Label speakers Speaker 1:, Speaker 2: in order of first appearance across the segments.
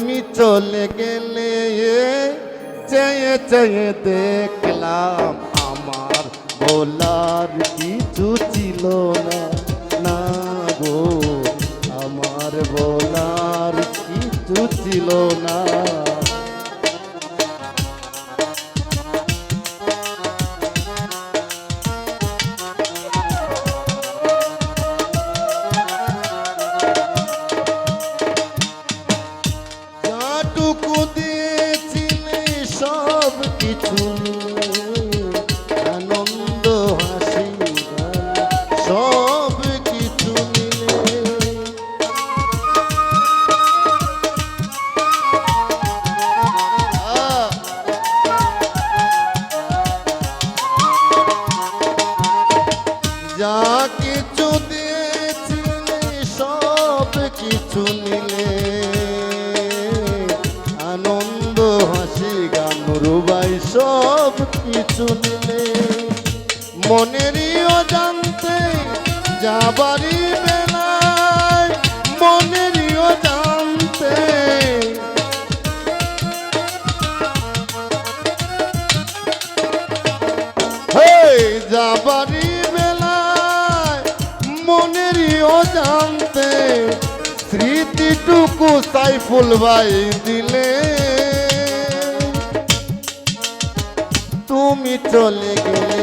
Speaker 1: তুমি চলে গেলে চেয়ে চেয়ে দেখলাম আমার বলার কিছু কিছু নিলে আনন্দ, হাসি, গান, রুবাই, সব কিছু নিলে মনেরই জানতে যাবারই বেলায় মনেরই জানতে। যাবারই বেলায় মনেরই জানতে স্মৃতিটুকু সাইফুল ভাই দিলে তুমি চলে গেলে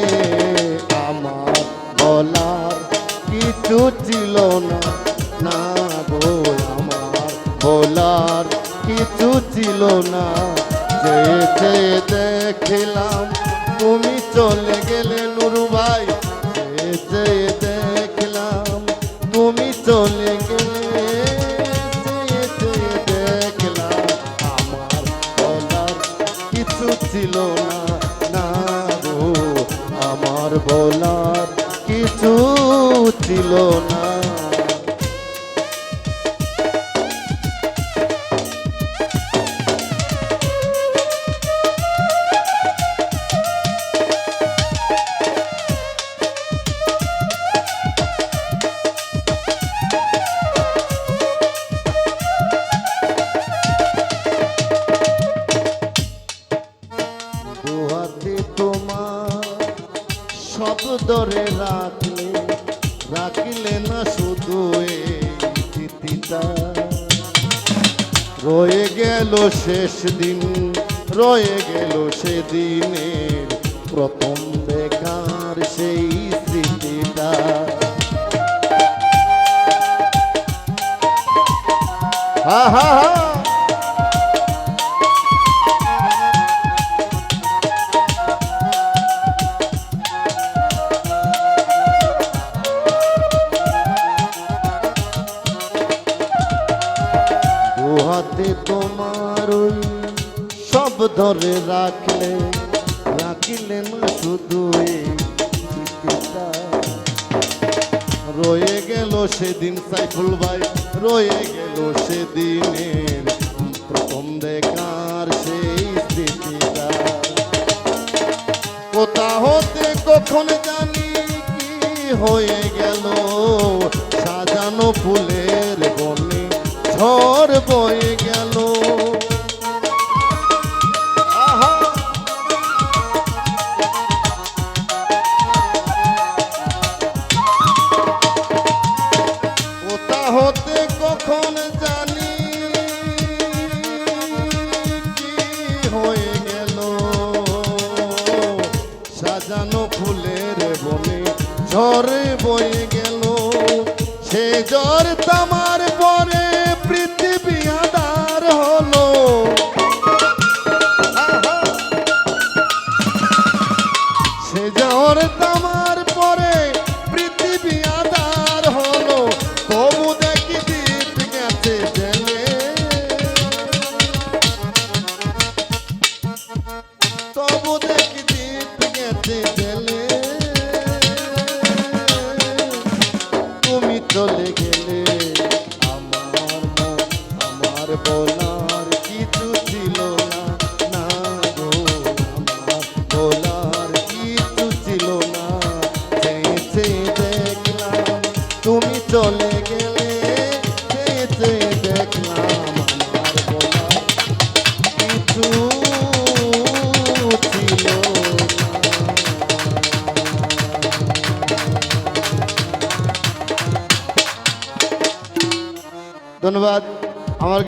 Speaker 1: আমার বলার কিছু ছিল না। না গো, আমার বলার কিছু ছিল না। যে দেখলাম তুমি চলে গেলে নুরু ভাই। বলার কিছু ছিল না। সব ধরে রাখলে রাখলে না শুধু রয়ে গেল শেষ দিন, রয়ে গেল সেদিনের প্রথম দেখার সেই স্মৃতিটা। হা হা হা। ধরে রাখলে রাখিলে না শুধু রয়ে গেল সেদিন সাইফুল ভাই, রয়ে গেল সেদিনের প্রথম দেখার সেই স্মৃতিটা। কোথা হতে কখন জানি কি হয়ে গেল, সাজানো ফুলের বনে ঝড় বয়ে গেল। সাজানো ফুলের বনে ঝরে বয়ে গেল। সে জ্বর তামার পরে তুমি চলে গেলে দেখলাম ধন্যবাদ। আমার